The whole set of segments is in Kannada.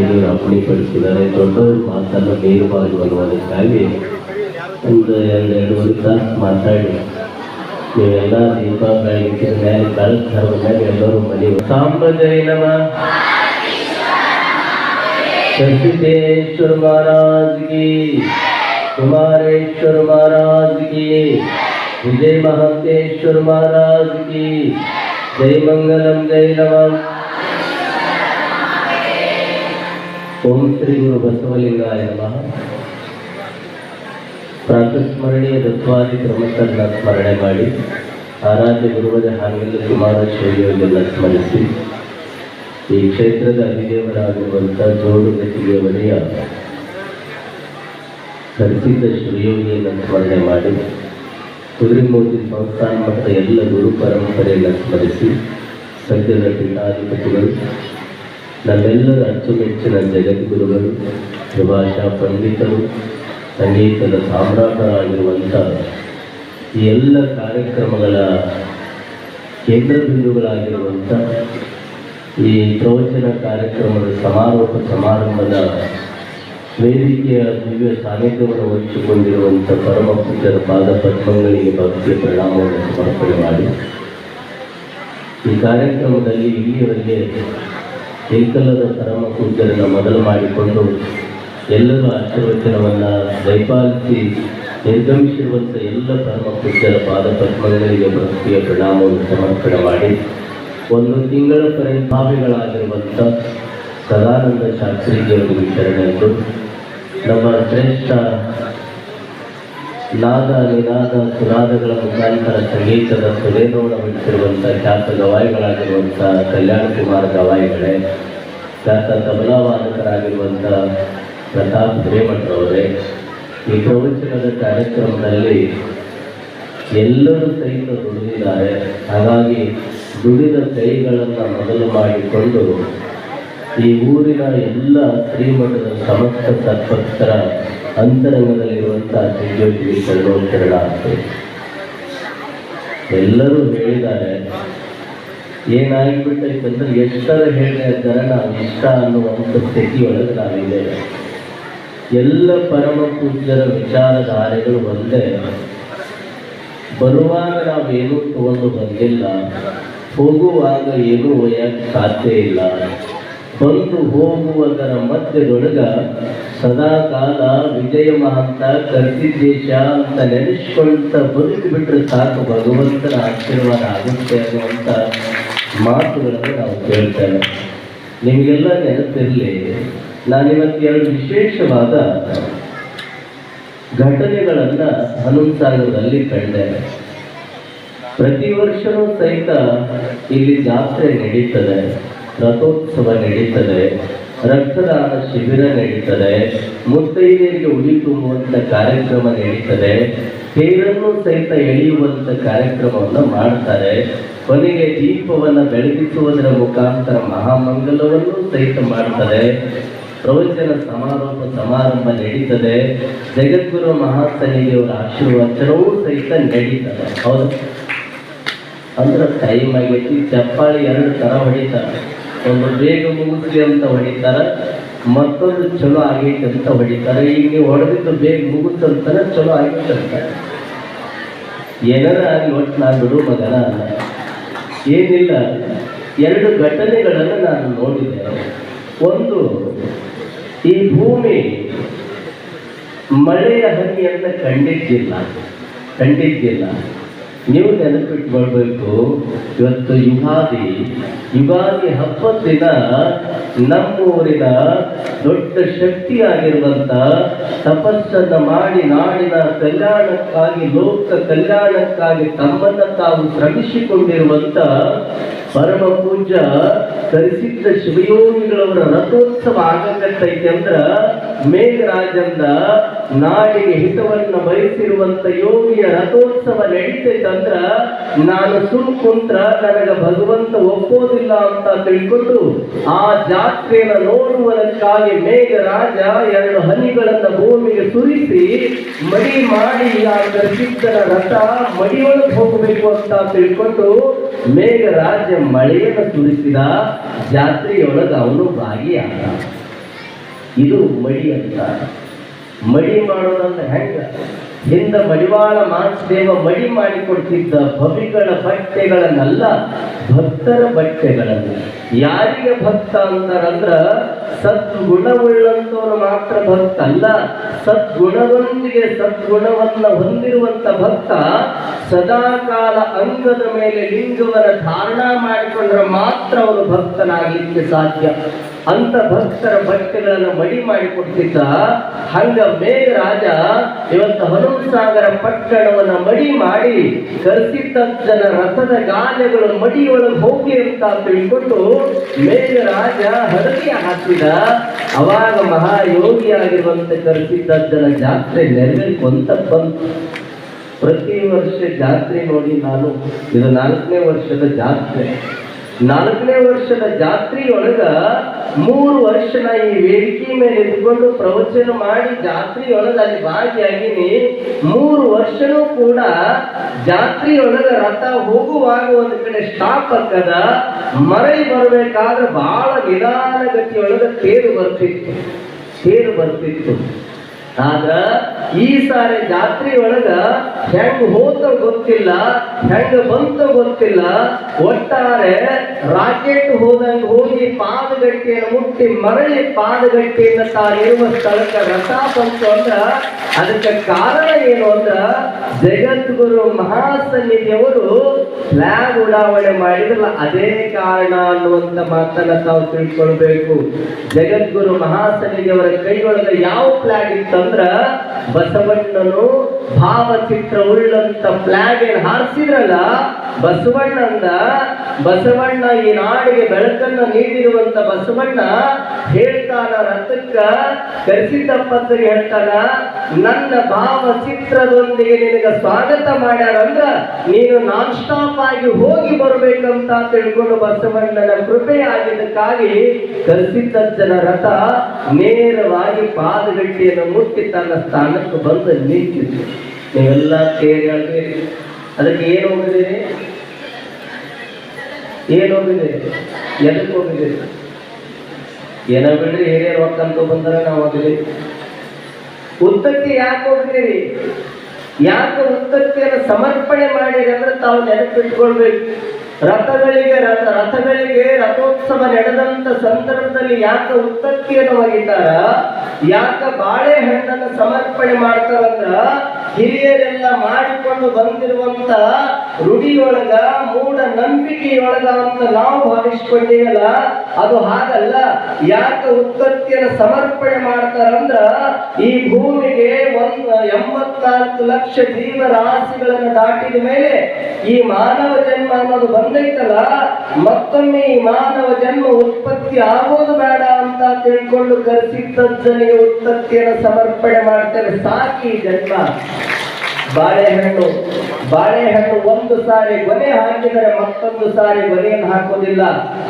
மேலும் அப்படிப்படுத்தினரை தொಟ್ಟವರು ನೇರವಾಗಿ ಬರುವುದಕ್ಕಾಗಿ ಒಂದು ಎರಡು ಎರಡೂವರೆ ತಾಸು ಮಾತಾಡಿ ನೀವೆಲ್ಲ ದೀಪ ಬೆಳಗ್ಗೆ ಮೇಲೆ ಬೆಳಕು ಧರ್ಮ ಮೇಲೆ ಎಲ್ಲರೂ ಮನೆ ಸಾಂಬಜರಿ ನಮ ಶಕ್ತಿದೇಶ್ವರ ಮಹಾರಾಜ್ ಗಿ ಕುಮಾರೇಶ್ವರ ಮಹಾರಾಜ್ ಗಿ ವಿಜಯ ಮಹಾಂತೇಶ್ವರ ಮಹಾರಾಜ್ ಗಿ ಜೈ ಮಂಗಲಂ ಜೈ ನಮಃ ಓಂ ಶ್ರೀ ಗುರು ಬಸವಲಿಂಗಾಯ ನಮಃ ಪ್ರಾತಸ್ಮರಣೀಯ ತತ್ವಾದಿ ಸ್ಮರಣೆ ಮಾಡಿ ಆರಾಧ್ಯ ಗುರುವದ ಹಾಗೆಲ್ಲ ಕುಮಾರ ಶೈಲಿಯೋಗೆಲ್ಲ ಸ್ಮರಿಸಿ, ಈ ಕ್ಷೇತ್ರದ ಅಧಿದೇವರಾಗಿರುವಂಥ ಜೋಡು ಗತಿಗೆ ಒಡೆಯ ಪ್ರಸಿದ್ಧ ಶ್ರೀಯೋಗಿಯನ್ನು ಸ್ಮರಣೆ ಮಾಡಿ, ಕುದುರೆಮೂರ್ತಿ ಸಂಸ್ಥಾನ ಮತ್ತು ಎಲ್ಲ ಗುರು ಪರಂಪರೆಯನ್ನು ಸ್ಮರಿಸಿ, ಸದ್ಯದ ಪೀಠಾಧಿಪತಿಗಳು ನಮ್ಮೆಲ್ಲರ ಅಚ್ಚುಮೆಚ್ಚಿನ ಜಗದ್ಗುರುಗಳು ತ್ರಿಭಾಷಾ ಪಂಡಿತರು, ಸಂಗೀತದ ಸಾಮ್ರಾಟರಾಗಿರುವಂಥ ಈ ಎಲ್ಲ ಕಾರ್ಯಕ್ರಮಗಳ ಕೇಂದ್ರ ಬಿಂದುಗಳಾಗಿರುವಂಥ ಈ ಪ್ರವಚನ ಕಾರ್ಯಕ್ರಮದ ಸಮಾರೋಪ ಸಮಾರಂಭದ ವೇದಿಕೆಯ ದಿವ್ಯ ಸಾನ್ನಿಧ್ಯವನ್ನು ವಹಿಸಿಕೊಂಡಿರುವಂಥ ಪರಮ ಪೂಜ್ಯರ ಪಾದ ಪದ್ಮಗಳಿಗೆ ಭಕ್ತಿಯ ಪ್ರಣಾಮವನ್ನು ಸಮರ್ಪಣೆ ಮಾಡಿ. ಈ ಕಾರ್ಯಕ್ರಮದಲ್ಲಿ ಇಲ್ಲಿಯವರೆಗೆ ಏಕಲ್ಲದ ಪರಮ ಪೂಜರನ್ನು ಮೊದಲು ಮಾಡಿಕೊಂಡು ಎಲ್ಲರೂ ಆಶೀರ್ವಚನವನ್ನು ದಯಪಾಲಿಸಿ ನಿರ್ಗಮಿಸಿರುವಂಥ ಎಲ್ಲ ಪರಮ ಪೂಜ್ಯರ ಪಾದ ಪದ್ಮಗಳಿಗೆ ಭಕ್ತಿಯ ಪ್ರಣಾಮವನ್ನು ಸಮರ್ಪಣೆ ಮಾಡಿ ಒಂದು ತಿಂಗಳ ಪರಿಣಾಮಿಗಳಾಗಿರುವಂಥ ಸದಾನಂದ ಶಾಸ್ತ್ರಿಜಿಯವರಿಗೆ ಶರಣೆಂದು ನಮ್ಮ ಶ್ರೇಷ್ಠ ನಾದ ನಿನಾದ ಸುನಾದಗಳ ಮುಖಾಂತರ ಸಂಗೀತದ ಸುರೇನೋಣವಿಟ್ಟಿರುವಂಥ ಖ್ಯಾತ ಗವಾಯಿಗಳಾಗಿರುವಂಥ ಕಲ್ಯಾಣ ಕುಮಾರ ಗವಾಯಿಗಳೇ ಖ್ಯಾತ ತಬಲಾವಾದಕರಾಗಿರುವಂಥ ಪ್ರತಾಪ್ ಹಿರೇಮಠರವರೇ ಈ ಪ್ರವಚನದ ಕಾರ್ಯಕ್ರಮದಲ್ಲಿ ಎಲ್ಲರೂ ಸಹಿತ ದುಡಿದಿದ್ದಾರೆ. ಹಾಗಾಗಿ ದುಡಿದ ಕೈಗಳನ್ನು ಮೊದಲು ಮಾಡಿಕೊಂಡು ಈ ಊರಿನ ಎಲ್ಲ ಶ್ರೀಮಠದ ಸಮಸ್ತ ಸದ್ಭಕ್ತರ ಅಂತರಂಗದಲ್ಲಿರುವಂಥ ದಿವ್ಯೋಗಿಗೆ ಶರಣೋತ್ತರಣ ಅಂತ. ಎಲ್ಲರೂ ಹೇಳಿದ್ದಾರೆ ಏನಾಗಿಬಿಟ್ಟೈತಂದ್ರೆ ಎಷ್ಟರ ಹೇಳಿದ್ದಾರೆ ನಾವು ಇಷ್ಟ ಅನ್ನುವಂಥ ಸ್ಥಿತಿಯೊಳಗೆ ನಾವಿದ್ದೇವೆ. ಎಲ್ಲ ಪರಮ ಪೂಜ್ಯರ ವಿಚಾರಧಾರೆಗಳು ಒಂದೇ. ಬರುವಾಗ ನಾವೇನೂ ತಗೊಂಡು ಬಂದಿಲ್ಲ, ಹೋಗುವಾಗ ಏನೂ ಒಯ್ಯಕ್ಕೆ ಸಾಧ್ಯ ಇಲ್ಲ. ಬಂದು ಹೋಗುವುದರ ಮಧ್ಯದೊಳಗ ಸದಾ ಕಾಲ ವಿಜಯ ಮಹಂತ ಕರ್ತಿದ್ದೇಶ ಅಂತ ನೆನೆಸ್ಕೊಳ್ತಾ ಬದುಕು ಬಿಟ್ಟರೆ ಸಾಕು ಭಗವಂತನ ಆಶೀರ್ವಾದ ಆಗುತ್ತೆ ಅನ್ನುವಂಥ ಮಾತುಗಳನ್ನು ನಾವು ಕೇಳ್ತೇವೆ. ನಿಮಗೆಲ್ಲ ನೆನಪಿರಲಿ, ನಾನಿವತ್ತು ಎರಡು ವಿಶೇಷವಾದ ಘಟನೆಗಳನ್ನು ಹನುಮಸಾಗರದಲ್ಲಿ ಕಂಡೆ. ಪ್ರತಿ ವರ್ಷವೂ ಸಹಿತ ಇಲ್ಲಿ ಜಾತ್ರೆ ನಡೀತದೆ, ರಥೋತ್ಸವ ನಡೀತದೆ. ರಕ್ತದಾನ ಶಿಬಿರ ನಡೀತದೆ, ಮುತ್ತೈದೆಯರಿಗೆ ಉಡಿ ತುಂಬುವಂಥ ಕಾರ್ಯಕ್ರಮ ನಡೀತದೆ, ತೇರನ್ನು ಸಹಿತ ಎಳೆಯುವಂಥ ಕಾರ್ಯಕ್ರಮವನ್ನು ಮಾಡ್ತಾರೆ. ಕೊನೆಗೆ ದೀಪವನ್ನು ಬೆಳಗಿಸುವುದರ ಮುಖಾಂತರ ಮಹಾಮಂಗಲವನ್ನು ಸಹಿತ ಮಾಡ್ತಾರೆ. ಪ್ರವಚನ ಸಮಾರೋಪ ಸಮಾರಂಭ ನಡೀತದೆ. ಜಗದ್ಗುರು ಮಹಾಸನಿಯವರ ಆಶೀರ್ವಚನವೂ ಸಹಿತ ನಡೀತದೆ. ಹೌದು. ಅಂದ್ರೆ ಟೈಮ್ ಆಗೈತಿ. ಚಪ್ಪಾಳಿ ಎರಡು ಥರ ಹೊಡಿತಾರೆ. ಒಂದು ಬೇಗ ಮುಗಿಸ್ಲಿ ಅಂತ ಹೊಡಿತಾರೆ, ಮತ್ತೊಂದು ಚಲೋ ಆಗೈತೆ ಅಂತ ಹೊಡಿತಾರೆ. ಈಗ ನೀವು ಹೊಡೆದಿದ್ದು ಬೇಗ ಮುಗಿಸಂತಾನೆ ಚಲೋ ಆಗೈತೆ ಅಂತ. ಏನಾರ ಆಗಲಿ ಒಟ್ಟು ನಾನು ಬಿಡು ಮಗನ ಏನಿಲ್ಲ, ಎರಡು ಘಟನೆಗಳನ್ನು ನಾನು ನೋಡಿದೆ. ಒಂದು, ಈ ಭೂಮಿ ಮಳೆಯ ಹನಿಯನ್ನು ಕಂಡಿದ್ದಿಲ್ಲ ಕಂಡಿದ್ದಿಲ್ಲ. ನೀವು ನೆನಪಿಟ್ಕೊಳ್ಬೇಕು, ಇವತ್ತು ಯುಗಾದಿ. ಯುಗಾದಿ ಹಬ್ಬದ ದಿನ ನಮ್ಮೂರಿನ ದೊಡ್ಡ ಶಕ್ತಿಯಾಗಿರುವಂತ ತಪಸ್ಸನ್ನ ಮಾಡಿ ನಾಡಿನ ಕಲ್ಯಾಣಕ್ಕಾಗಿ, ಲೋಕ ಕಲ್ಯಾಣಕ್ಕಾಗಿ ತಮ್ಮನ್ನ ತಾವು ಶ್ರಮಿಸಿಕೊಂಡಿರುವಂತ ಪರಮ ಪೂಜ್ಯ ಕರಿಸಿದ್ದ ಶಿವಯೋಗಿಗಳವರ ರಥೋತ್ಸವ ಆಗಕತ್ತೈತೆ ಅಂದ್ರ ಮೇಘರಾಜಂದ ನಾಡಿಗೆ ಹಿತವನ್ನ ಬಯಸಿರುವಂತ ಯೋಗಿಯ ರಥೋತ್ಸವ ನಡೀತೈತಂದ್ರ ನಾನು ಸುಮ್ ಕುಂತ್ರ ನನಗ ಭಗವಂತ ಒಪ್ಪೋದಿಲ್ಲ ಅಂತ ತಿಳ್ಕೊಂಡು ಆ ಜಾತ್ರೆಯನ್ನ ನೋಡುವುದಕ್ಕಾಗಿ ಮೇಘರಾಜ ಎರಡು ಹನಿಗಳನ್ನ ಭೂಮಿಗೆ ಸುರಿಸಿ ಮಡಿ ಮಾಡಿ ಆ ಕರಿಸಿದ್ದನ ರಥ ಮಡಿಯೊಳಗೆ ಹೋಗಬೇಕು ಅಂತ ತಿಳ್ಕೊಂಡು ಮೇಘರಾಜ ಮಳೆಯನ್ನು ಸುರಿಸಿದ ಜಾತ್ರೆಯೊಳಗೆ ಅವನು ಭಾಗಿಯಾದ. ಇದು ಮಡಿ ಅಂತ. ಮಡಿ ಮಾಡೋದಂತ ಹೆಂಗ? ಹಿಂದ ಮಡಿವಾಳ ಮಾಂಸದೇವ ಮಡಿ ಮಾಡಿಕೊಡ್ತಿದ್ದ ಭವಿಗಳ ಬಟ್ಟೆಗಳನ್ನಲ್ಲ, ಭಕ್ತರ ಬಟ್ಟೆಗಳನ್ನು. ಯಾರಿಗೆ ಭಕ್ತ ಅಂತಾರಂದ್ರ ಸದ್ಗುಣವುಳ್ಳಂತವನು ಮಾತ್ರ ಭಕ್ತ ಅಲ್ಲ, ಸದ್ಗುಣದೊಂದಿಗೆ ಸದ್ಗುಣವನ್ನ ಹೊಂದಿರುವಂತ ಭಕ್ತ ಸದಾಕಾಲ ಅಂಗದ ಮೇಲೆ ಲಿಂಗವರ ಧಾರಣ ಮಾಡಿಕೊಂಡ್ರೆ ಮಾತ್ರ ಅವನು ಭಕ್ತನಾಗಲಿಕ್ಕೆ ಸಾಧ್ಯ. ಅಂತ ಭಕ್ತರ ಬಟ್ಟೆಗಳನ್ನು ಮಡಿ ಮಾಡಿಕೊಡ್ತಿದ್ದ ಹಂಗ ಮೇಘರಾಜ ಇವತ್ತು ಹನುಮಸಾಗರ ಪಟ್ಟಣವನ್ನ ಮಡಿ ಮಾಡಿ ಕರ್ಸಿದ್ದಜ್ಜನ ರಥದ ಗಾಲೆಗಳು ಮಡಿಯೊಳಗೆ ಹೋಗಿ ಅಂತ ತಿಳ್ಕೊಂಡು ಮೇಘರಾಜ ಹರಕೆ ಹಾಕಿದ. ಅವಾಗ ಮಹಾಯೋಗಿಯಾಗಿರುವಂತೆ ಜನ ಜಾತ್ರೆ ನೆರವೇರಿಕೊಂತ ಬಂತು. ಪ್ರತಿ ವರ್ಷ ಜಾತ್ರೆ ನೋಡಿ ನಾನು, ಇದು ನಾಲ್ಕನೇ ವರ್ಷದ ಜಾತ್ರೆ. ನಾಲ್ಕನೇ ವರ್ಷದ ಜಾತ್ರೆಯೊಳಗ ಮೂರು ವರ್ಷ ಈ ವೇದಿಕೆ ಮೇಲೆ ಇದ್ಕೊಂಡು ಪ್ರವಚನ ಮಾಡಿ ಜಾತ್ರೆಯೊಳಗೆ ಅಲ್ಲಿ ಭಾಗಿಯಾಗಿನಿ. ಮೂರು ವರ್ಷನೂ ಕೂಡ ಜಾತ್ರೆಯೊಳಗೆ ರಥ ಹೋಗುವಾಗ ಒಂದು ಕಡೆ ಸ್ಟಾಪ್ ಹಾಕದ ಮರಳಿ ಬರಬೇಕಾದ್ರೆ ಬಹಳ ನಿಧಾನಗತಿಯೊಳಗ ತೇರು ಬರ್ತಿತ್ತು. ತೇರು ಬರ್ತಿತ್ತು. ಆದ್ರ ಈ ಸಾರಿ ಜಾತ್ರೆ ಒಳಗ ಹೆಂಗ್ ಹೋತ ಗೊತ್ತಿಲ್ಲ, ಹೆಂಗ್ ಬಂತ ಗೊತ್ತಿಲ್ಲ. ಒಟ್ಟಾರೆ ರಾಕೆಟ್ ಹೋದಂಗ ಹೋಗಿ ಪಾದಗಟ್ಟೆಯನ್ನು ಮುಟ್ಟಿ ಮರಳಿ ಪಾದಗಟ್ಟೆಯನ್ನು ತಾನಿರುವ ಸ್ಥಳಕ್ಕೆ ರಥ ಬಂತು ಅಂದ್ರ ಅದಕ್ಕೆ ಕಾರಣ ಏನು ಅಂದ್ರ ಜಗದ್ಗುರು ಮಹಾಸನ್ನಿಧಿಯವರು ಫ್ಲಾಗ್ ಉಡಾವಣೆ ಮಾಡಿದ್ರಲ್ಲ, ಅದೇ ಕಾರಣ ಅನ್ನುವಂತ ಮಾತನ್ನ ತಾವು ತಿಳ್ಕೊಳ್ಬೇಕು. ಜಗದ್ಗುರು ಮಹಾಸನ್ನಿಧಿಯವರ ಕೈಯೊಳಗೆ ಯಾವ ಫ್ಲಾಗ್ ಇತ್ತಂದ್ರ ಬಸವಣ್ಣನು ಭಾವಚಿತ್ರ ಉಳ್ಳಂತ ಫ್ಲಾಗ್ ಏನ್ ಹಾರಿಸಿದ್ರಲ್ಲ ಬಸವಣ್ಣ ಅಂದ ಬಸವಣ್ಣ ಈ ನಾಡಿಗೆ ಬೆಳಕನ್ನು ನೀಡಿರುವಂತ ಬಸವಣ್ಣ ಹೇಳ್ತಾನ ರಥಕ್ಕ ಕರೆಸಿದ್ದಪ್ಪತ್ತಗೆ ಹೇಳ್ತಾನ, ನನ್ನ ಭಾವಚಿತ್ರದೊಂದಿಗೆ ನಿನಗೆ ಸ್ವಾಗತ ಮಾಡ್ಯಾರಂದ್ರ, ನೀನು ನಾನ್ ಸ್ಟಾಪ್ ಆಗಿ ಹೋಗಿ ಬರಬೇಕಂತ ತಿಳ್ಕೊಂಡು ಬಸವಣ್ಣನ ಕೃಪೆ ಆಗಿದ್ದಕ್ಕಾಗಿ ಕರೆಸಿದ್ದಜ್ಜನ ರಥ ನೇರವಾಗಿ ಪಾದಗಟ್ಟಿಯನ್ನು ಮುಟ್ಟಿ ತನ್ನ ಸ್ಥಾನಕ್ಕೆ ಬಂದು ನಿಂತಿತ್ತು ನೀವೆಲ್ಲ ಕೇಳಿ ಅದಕ್ಕೆ ಏನು ಹೋಗಿದ್ದೀರಿ ಏನು ಹೋಗಿದೆ ಎದಕ್ಕೆ ಹೋಗಿದೆ ಏನೋ ಬಿಡ್ರಿ, ಹಿರಿಯರು ಹೋಗ್ತಂತ ಬಂದ್ರ ನಾವು ಹೋಗಿದ್ರಿ ಉತ್ತಕ್ಕೆ ಯಾಕೆ ಹೋಗಿದ್ದೀರಿ ಯಾಕೆ ಉದ್ದಕ್ಕೆ ಸಮರ್ಪಣೆ ಮಾಡಿರಿ ಅಂದ್ರೆ ತಾವು ನೆನಪಿಟ್ಕೊಳ್ಬೇಕು. ರಥಗಳಿಗೆ ರಥ, ರಥಗಳಿಗೆ ರಥೋತ್ಸವ ನಡೆದಂತ ಸಂದರ್ಭದಲ್ಲಿ ಯಾಕೆ ಉತ್ತಕ್ಕಿಯನ್ನು ಒಗಿತಾರ? ಯಾಕ ಬಾಳೆಹಣ್ಣನ್ನು ಸಮರ್ಪಣೆ ಮಾಡ್ತಾರಂದ್ರ ಹಿರಿಯರೆಲ್ಲ ಮಾಡಿಕೊಂಡು ಬಂದಿರುವಂತ ರೂಢಿಯೊಳಗ, ಮೂಢ ನಂಬಿಕೆಯೊಳಗ ಅಂತ ನಾವು ಭಾವಿಸ್ಕೊಂಡಿವಲ್ಲ, ಅದು ಹಾಗಲ್ಲ. ಯಾಕೆ ಉತ್ಪತ್ತಿಯನ್ನು ಸಮರ್ಪಣೆ ಮಾಡ್ತಾರಂದ್ರ ಈ ಭೂಮಿಗೆ ಒಂದು ಎಂಬತ್ನಾಲ್ಕು ಲಕ್ಷ ಜೀವರಾಶಿಗಳನ್ನು ದಾಟಿದ ಮೇಲೆ ಈ ಮಾನವ ಜನ್ಮ ಅನ್ನೋದು ಬಂದೈತಲ್ಲ, ಮತ್ತೊಮ್ಮೆ ಈ ಮಾನವ ಜನ್ಮ ಉತ್ಪತ್ತಿ ಆಗೋದು ಬೇಡ ಅಂತ ತಿಳ್ಕೊಂಡು ಕರೆಸಿದ್ದಜ್ಜನಿಗೆ ಉತ್ಪತ್ತಿಯನ್ನು ಸಮರ್ಪಣೆ ಮಾಡ್ತೇವೆ ಸಾಕಿ ಜನ್ಮ. ಬಾಳೆಹಣ್ಣು. ಬಾಳೆಹಣ್ಣು ಒಂದು ಸಾರಿ ಗೊನೆ ಹಾಕಿದರೆ ಮತ್ತೊಂದು ಸಾರಿ ಗೊನೆಯನ್ನು ಹಾಕೋದಿಲ್ಲ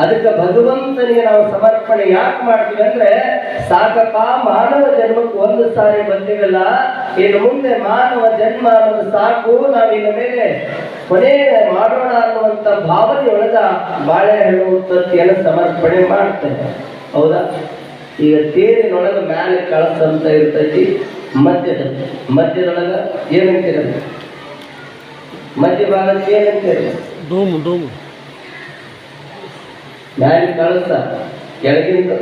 ಅದಕ್ಕೆ ಭಗವಂತನಿಗೆ ನಾವು ಸಮರ್ಪಣೆ ಯಾಕೆ ಮಾಡ್ತೀವಿ ಅಂದ್ರೆ, ಸಾಕಪ್ಪ, ಮಾನವ ಜನ್ಮಕ್ಕೆ ಒಂದು ಸಾರಿ ಬಂದಿವಲ್ಲ, ಇನ್ನು ಮುಂದೆ ಮಾನವ ಜನ್ಮ ಅನ್ನೋದು ಸಾಕು ನಾವು ಇನ್ನು ಮೇಲೆ ಕೊನೆ ಮಾಡೋಣ ಅನ್ನುವಂತ ಭಾವನೆಯೊಳಗ ಬಾಳೆಹಣ್ಣು ಉತ್ಪತ್ತಿಯನ್ನು ಸಮರ್ಪಣೆ ಮಾಡ್ತೇವೆ ಹೌದಾ? ಈಗ ತೇರಿನೊಳಗೆ ಮ್ಯಾಲೆ ಕಳಸ ಅಂತ ಇರ್ತೈತಿ ಮಧ್ಯದ ಮಧ್ಯದೊಳಗ ಏನಂತೀರ ಮಧ್ಯ ಭಾಗಕ್ಕೆ ಏನಂತೀರ ಡೂಮು ಡೂಮು ಮ್ಯಾಲೆ ಕಳಸ ಕೆಳಗಿಂದ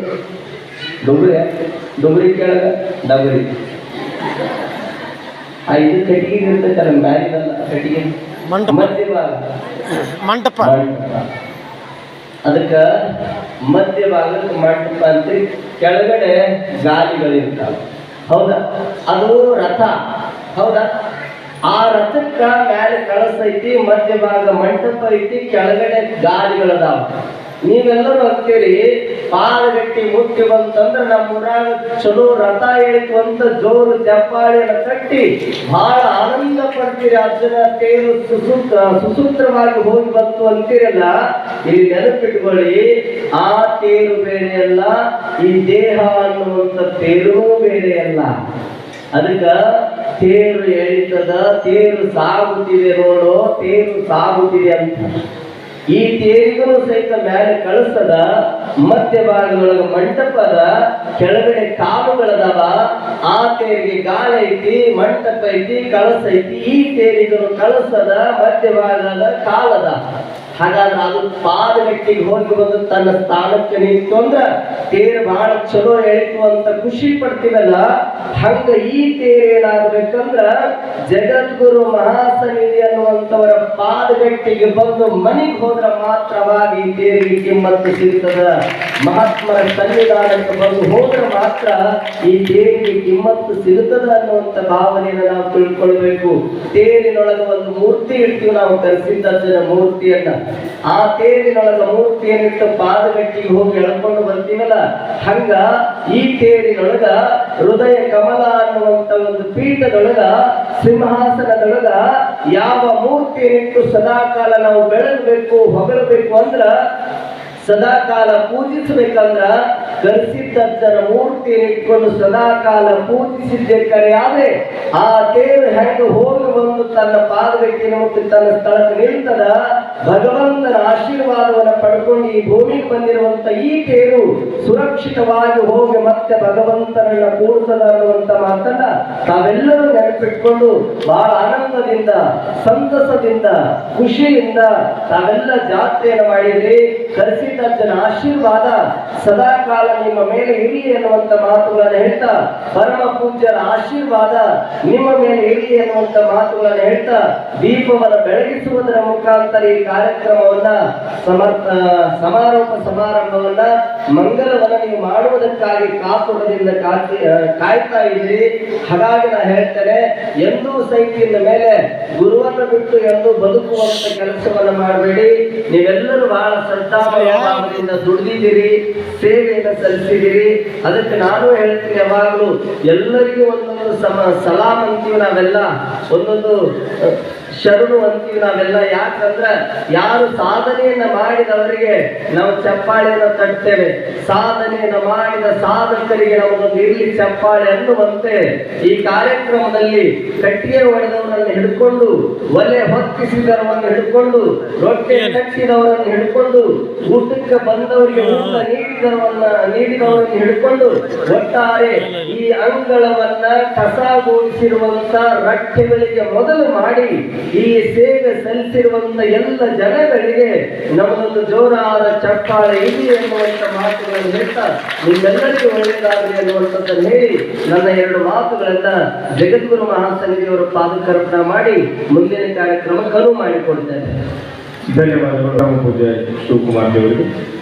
ಡುಬ್ರಿ ಡುಬ್ರಿ ಕೆಳಗ ಡಬರಿ. ಆ ಇದು ಕಟ್ಟಿಗೆ ಇರ್ತೈತಲ್ಲ ಮ್ಯಾಲಿನಲ್ಲ ಕಟ್ಟಿಗೆ. ಮಂಟಪ. ಮಂಟಪ. ಅದಕ್ಕ ಮಧ್ಯ ಭಾಗಕ್ಕೆ ಮಂಟಪ ಅಂತ ಕೆಳಗಡೆ ಗಾಲಿಗಳಿರ್ತಾವ. ಹೌದಾ? ಅದು ರಥ. ಹೌದಾ? ಆ ರಥಕ್ಕ ಮೇಲೆ ಕಳಸ ಐತಿ ಮಧ್ಯ ಭಾಗ ಮಂಟಪ ಐತಿ, ಕೆಳಗಡೆ ಗಾಲಿಗಳದಾವ. ನೀವೆಲ್ಲರೂ ಅಂತೀರಿ ಪಾಲಗಟ್ಟಿ ಮುಟ್ಟಿ ಬಂತಂದ್ರ ನಮ್ಮ ಊರಾಗ ಚಲೋ ರಥ ಹೇಳಿತು ಜೋರು ಚಪ್ಪಾಳಿಯನ್ನು ಕಟ್ಟಿ ಬಹಳ ಆನಂದ ಪಡ್ತೀರಿ. ಅರ್ಜುನ ತೇರು ಸುಸೂತ್ರ, ಸುಸೂತ್ರವಾಗಿ ಹೋಗಿ ಬಂತು ಅಂತೀರಲ್ಲ ಇಲ್ಲಿ ನೆನಪಿಟ್ಕೊಳ್ಳಿ, ಆ ತೇರು ಬೇರೆ ಅಲ್ಲ, ಈ ದೇಹ ಅನ್ನುವಂಥ ತೇರೂ ಬೇರೆ ಅಲ್ಲ. ಅದಕ್ಕ ತೇರು ಎಳಿತದ, ತೇರು ಸಾಗುತ್ತಿದೆ ನೋಡು, ತೇರು ಸಾಗುತ್ತಿದೆ ಅಂತ. ಈ ತೇರಿಗೂ ಸಹಿತ ಮೇಲೆ ಕಳಿಸದ ಮಧ್ಯ ಭಾಗದೊಳಗ ಮಂಟಪದ ಕೆಳಗಡೆ ಕಾಲುಗಳದವ. ಆ ತೇರಿಗೆ ಗಾಳ ಐತಿ, ಮಂಟಪ ಐತಿ, ಕಳಸ ಐತಿ. ಈ ತೇರಿಗಳು ಕಳಸದ, ಮಧ್ಯಭಾಗದ ಕಾಲದ. ಹಾಗಾದ್ರೆ ಅದು ಪಾದಗಟ್ಟಿಗೆ ಹೋಗಿ ಬಂದು ತನ್ನ ಸ್ಥಾನಕ್ಕೆ ನಿಂತು ಅಂದ್ರ ತೇರು ಬಹಳ ಚಲೋ ಎಳಿತು ಅಂತ ಖುಷಿ ಪಡ್ತೀವಲ್ಲ? ಹಂಗ ಈ ತೇರು ಏನಾಗ್ಬೇಕಂದ್ರ ಜಗದ್ಗುರು ಮಹಾಸನಿಧಿ ಅನ್ನುವಂಥವರ ಪಾದಗಟ್ಟಿಗೆ ಬಂದು ಮನೆಗೆ ಹೋದ್ರ ಮಾತ್ರವಾಗಿ ತೇರಿಗೆ ಕಿಮ್ಮತ್ತು ಸಿಗ್ತದ. ಮಹಾತ್ಮರ ಸನ್ನಿಧಾನಕ್ಕೆ ಬಂದು ಹೋದ್ರೆ ಮಾತ್ರ ಈ ತೇರಿಗೆ ಕಿಮ್ಮತ್ತು ಸಿಗುತ್ತದೆ ಅನ್ನುವಂಥ ಭಾವನೆಯನ್ನು ನಾವು ತಿಳ್ಕೊಳ್ಬೇಕು. ತೇರಿನೊಳಗೆ ಒಂದು ಮೂರ್ತಿ ಇಡ್ತೀವಿ ನಾವು ಕರೆಸಿದ್ದಜ್ಜನ ಮೂರ್ತಿಯನ್ನ. ಆ ತೇರಿನೊಳಗ ಮೂರ್ತಿಯನ್ನಿಟ್ಟು ಪಾದಗಟ್ಟಿಗೆ ಹೋಗಿ ಎಳ್ಕೊಂಡು ಬರ್ತೀವಲ್ಲ, ಹಂಗ ಈ ತೇರಿನೊಳಗ ಹೃದಯ ಕಮಲ ಅನ್ನುವಂತ ಒಂದು ಪೀಠದೊಳಗ, ಸಿಂಹಾಸನದೊಳಗ ಯಾವ ಮೂರ್ತಿಯನ್ನಿಟ್ಟು ಸದಾಕಾಲ ನಾವು ಬೆಳಗಬೇಕು, ಹೊಗಳಬೇಕು ಅಂದ್ರ ಸದಾಕಾಲ ಪೂಜಿಸಬೇಕಂದ್ರ ಕರೆಸಿದ್ದಜ್ಜನ ಮೂರ್ತಿಯನ್ನು ಇಟ್ಕೊಂಡು ಸದಾಕಾಲ ಪೂಜಿಸಿದ್ದೆ ಕರೆ. ಆದ್ರೆ ಆ ತೇರು ಹೆಂಗ ಹೋಗಿ ಬಂದು ತನ್ನ ಪಾದಕ್ಕೆ ಮುಟ್ಟಿ ತನ್ನ ಸ್ಥಳಕ್ಕೆ ನಿಲ್ತದ? ಭಗವಂತನ ಆಶೀರ್ವಾದವನ್ನು ಪಡ್ಕೊಂಡು ಈ ಭೂಮಿಗೆ ಬಂದಿರುವಂತ ಈ ತೇರು ಸುರಕ್ಷಿತವಾಗಿ ಹೋಗಿ ಮತ್ತೆ ಭಗವಂತನನ್ನ ಕೂರ್ತದ ಅನ್ನುವಂತ ಮಾತನ್ನ ತಾವೆಲ್ಲರೂ ನೆನಪಿಟ್ಕೊಂಡು ಬಹಳ ಆನಂದದಿಂದ, ಸಂತಸದಿಂದ, ಖುಷಿಯಿಂದ ತಾವೆಲ್ಲ ಜಾತ್ರೆಯನ್ನು ಮಾಡಿದ್ರಿ. ಕರೆಸಿದ್ದಜ್ಜನ ಆಶೀರ್ವಾದ ಸದಾ ಕಾಲ ನಿಮ್ಮ ಮೇಲೆ ಇಳಿ ಎನ್ನುವಂತ ಮಾತುಗಳನ್ನು ಹೇಳ್ತಾ, ಪರಮ ಪೂಜ್ಯರ ಆಶೀರ್ವಾದ ನಿಮ್ಮ ಮೇಲೆ ಇಳಿ ಎನ್ನುವಂತ ಮಾತುಗಳನ್ನು ಹೇಳ್ತಾ, ದೀಪವನ್ನು ಬೆಳಗಿಸುವುದರ ಮುಖಾಂತರ ಕಾರ್ಯಕ್ರಮವನ್ನ ಸಮರ್ಥ ಸಮಾರೋಪ ಸಮಾರಂಭವನ್ನ ಮಂಗಲವನ್ನ ನೀವು ಮಾಡುವುದಕ್ಕಾಗಿ ಕಾಪುರದಿಂದ ಕಾತಿ ಕಾಯ್ತಾ ಇದ್ದೀರಿ ಹಾಗಾಗಿ ನಾ ಹೇಳ್ತೇನೆ ಎಂದೂ ಸೈತಿನ ಮೇಲೆ ಗುರುವನ್ನು ಬಿಟ್ಟು ಎಂದು ಬದುಕುವಂತ ಕೆಲಸವನ್ನ ಮಾಡಬೇಡಿ. ನೀವೆಲ್ಲರೂ ಬಹಳ ಸಂತಾಪದಿಂದ ದುಡಿದಿದ್ದೀರಿ ಸೇವೆಯನ್ನು ಸಲ್ಲಿಸಿದಿರಿ ಅದಕ್ಕೆ ನಾನು ಹೇಳ್ತೀನಿ ಯಾವಾಗಲೂ ಎಲ್ಲರಿಗೂ ಒಂದೊಂದು ಸಮ ಸಲಾಮ್ ಅಂತೀವಿ ನಾವೆಲ್ಲ ಒಂದೊಂದು ಶರಣು ಅಂತೀವಿ ನಾವೆಲ್ಲ. ಯಾಕಂದ್ರೆ ಯಾರು ಸಾಧನೆಯನ್ನ ಮಾಡಿದವರಿಗೆ ನಾವು ಚಪ್ಪಾಳೆಯನ್ನು ತಟ್ಟೇವೆ ಸಾಧನೆಯನ್ನು ಮಾಡಿದ ಸಾಧಕರಿಗೆ ನಾವು ಇರಲಿ ಚಪ್ಪಾಳೆ ಅನ್ನುವಂತೆ ಈ ಕಾರ್ಯಕ್ರಮದಲ್ಲಿ ಕಟ್ಟಿಗೆ ಹೊಡೆದವರನ್ನು ಹಿಡ್ಕೊಂಡು ಒಲೆ ಹೊತ್ತಿಸಿದವರನ್ನು ಹಿಡ್ಕೊಂಡು ರೊಟ್ಟೆ ಕಟ್ಟಿದವರನ್ನು ಹಿಡ್ಕೊಂಡು ಊಟಕ್ಕೆ ಬಂದವರಿಗೆ ಊಟ ನೀಡಿದವರನ್ನ ನೀಡಿದವರನ್ನು ಹಿಡ್ಕೊಂಡು ಒಟ್ಟಾರೆ ಈ ಅಂಗಳವನ್ನ ಕಸಗೂಡಿಸಿರುವಂತ ರಟ್ಟೆಗಳಿಗೆ ಮೊದಲು ಮಾಡಿ ಈ ಸೇವೆ ಸಲ್ಲಿಸಿರುವಂತ ಎಲ್ಲ ಜನಗಳಿಗೆ ನಮ್ಮದೊಂದು ಜೋರಾದ ಚಪ್ಪಾಳೆ ಇದೆ ಎನ್ನುವಂತ ಮಾತುಗಳನ್ನು ಹೇಳ್ತಾ ನಿಮ್ಮೆಲ್ಲರಿಗೂ ಒಳ್ಳೆಯದಾಗಲಿ ಅನ್ನುವಂಥದ್ದನ್ನು ಹೇಳಿ ನನ್ನ ಎರಡು ಮಾತುಗಳನ್ನ ಜಗದ್ಗುರು ಮಹಾಸನ್ನಿಧಿಯವರು ಪಾದಕರ್ಪಣ ಮಾಡಿ ಮುಂದಿನ ಕಾರ್ಯಕ್ರಮಕ್ಕೂ ಮಾಡಿಕೊಡ್ತೇನೆ. ಧನ್ಯವಾದಗಳು. ರಾಮ ಪೂಜೆ ಶಿವಕುಮಾರ್ ದೇವರಿಗೆ.